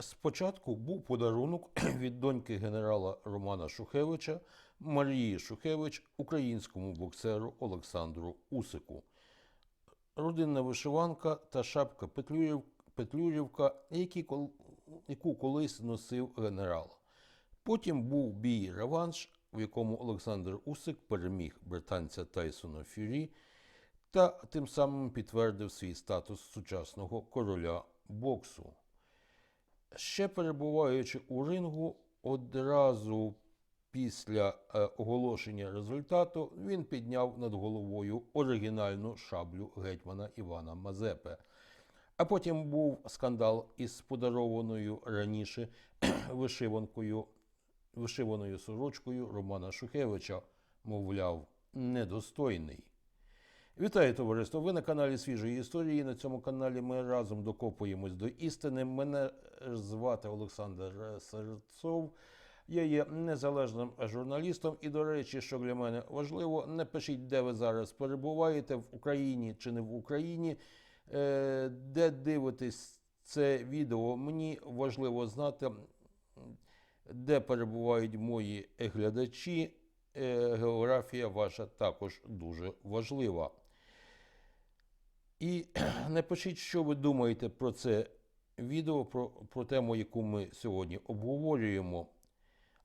Спочатку був подарунок від доньки генерала Романа Шухевича Марії Шухевич українському боксеру Олександру Усику. Родинна вишиванка та шапка Петлюрів, Петлюрівка, які, яку колись носив генерал. Потім був бій реванш, в якому Олександр Усик переміг британця Тайсона Фюрі та тим самим підтвердив свій статус сучасного короля боксу. Ще перебуваючи у рингу, одразу після е, оголошення результату він підняв над головою оригінальну шаблю гетьмана Івана Мазепи. А потім був скандал із подарованою раніше вишиванкою, вишиваною сорочкою Романа Шухевича, мовляв, недостойний. Вітаю товариство! Ви на каналі Свіжої історії. На цьому каналі ми разом докопуємось до істини. Мене звати Олександр Серцов. Я є незалежним журналістом. І, до речі, що для мене важливо, не пишіть, де ви зараз перебуваєте, в Україні чи не в Україні, Е, де дивитесь це відео. Мені важливо знати, де перебувають мої глядачі. Е, Географія ваша також дуже важлива. І напишіть, що ви думаєте про це відео, про, про тему, яку ми сьогодні обговорюємо.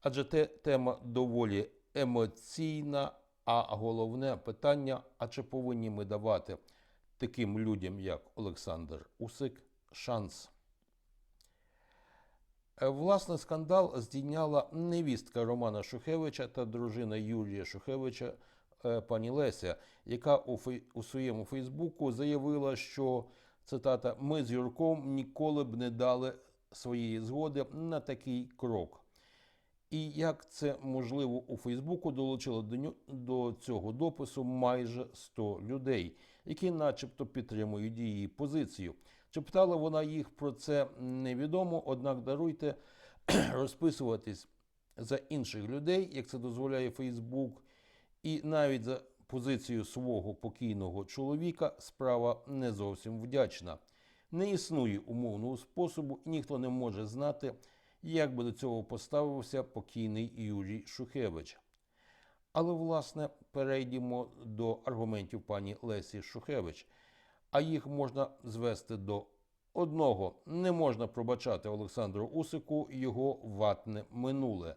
Адже те, тема доволі емоційна, а головне питання: а чи повинні ми давати таким людям, як Олександр Усик, шанс? Е, Власне, скандал здійняла невістка Романа Шухевича та дружина Юрія Шухевича, пані Леся, яка у, фей- у своєму Фейсбуку заявила, що цитата: Ми з Юрком ніколи б не дали своєї згоди на такий крок. І як це можливо у Фейсбуку долучило до, ню- до цього допису майже 100 людей, які, начебто, підтримують її позицію. Чи питала вона їх про це невідомо, однак даруйте розписуватись за інших людей, як це дозволяє Фейсбук, і навіть за позицію свого покійного чоловіка справа не зовсім вдячна. Не існує умовного способу, і ніхто не може знати, як би до цього поставився покійний Юрій Шухевич. Але, власне, перейдемо до аргументів пані Лесі Шухевич. А їх можна звести до одного: не можна пробачати Олександру Усику його ватне минуле.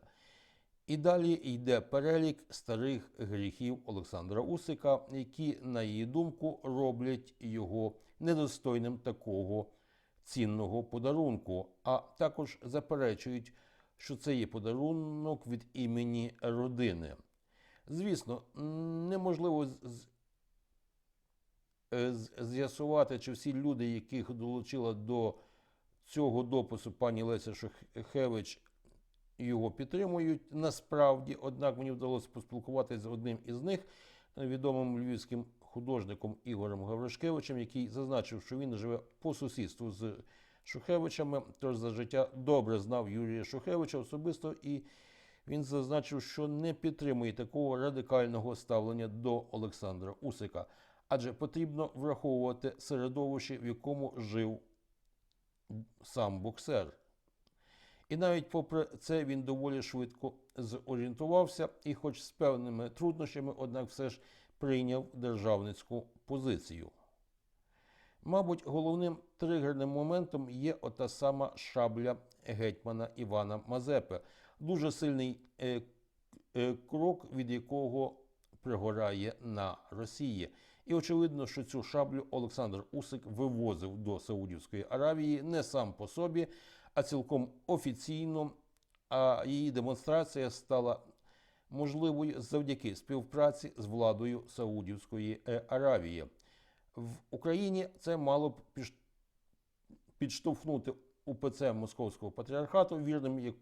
І далі йде перелік старих гріхів Олександра Усика, які, на її думку, роблять його недостойним такого цінного подарунку, а також заперечують, що це є подарунок від імені родини. Звісно, неможливо е, з'ясувати, чи всі люди, яких долучила до цього допису пані Леся Шухевич, його підтримують. Насправді, однак мені вдалося поспілкуватися з одним із них, відомим львівським художником Ігорем Гавришкевичем, який зазначив, що він живе по сусідству з Шухевичами, тож за життя добре знав Юрія Шухевича особисто, і він зазначив, що не підтримує такого радикального ставлення до Олександра Усика, адже потрібно враховувати середовище, в якому жив сам боксер. І навіть попри це він доволі швидко зорієнтувався і, хоч з певними труднощами, однак все ж прийняв державницьку позицію. Мабуть, головним тригерним моментом є ота сама шабля гетьмана Івана Мазепи, дуже сильний е, е, крок, від якого пригорає на Росії. І очевидно, що цю шаблю Олександр Усик вивозив до Саудівської Аравії не сам по собі, а цілком офіційно. А її демонстрація стала можливою завдяки співпраці з владою Саудівської е, Аравії. В Україні це мало б підштовхнути УПЦ Московського патріархату, вірним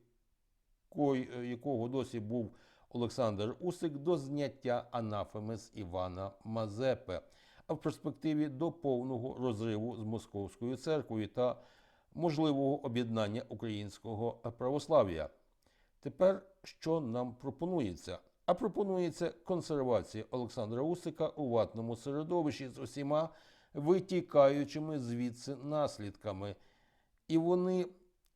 е, якого досі був Олександр Усик, до зняття анафеми з Івана Мазепи, а в перспективі до повного розриву з Московською церквою та можливого об'єднання українського православ'я. Тепер що нам пропонується? А пропонується консервація Олександра Усика у ватному середовищі з усіма витікаючими звідси наслідками. І вони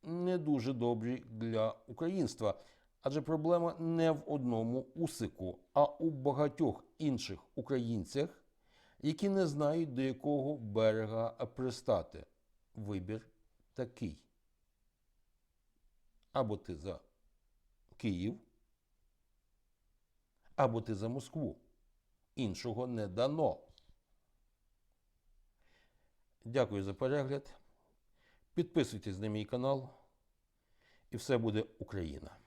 не дуже добрі для українства. Адже проблема не в одному усику, а у багатьох інших українцях, які не знають, до якого берега пристати. Вибір такий. Або ти за Київ, або ти за Москву. Іншого не дано. Дякую за перегляд. Підписуйтесь на мій канал, і все буде Україна.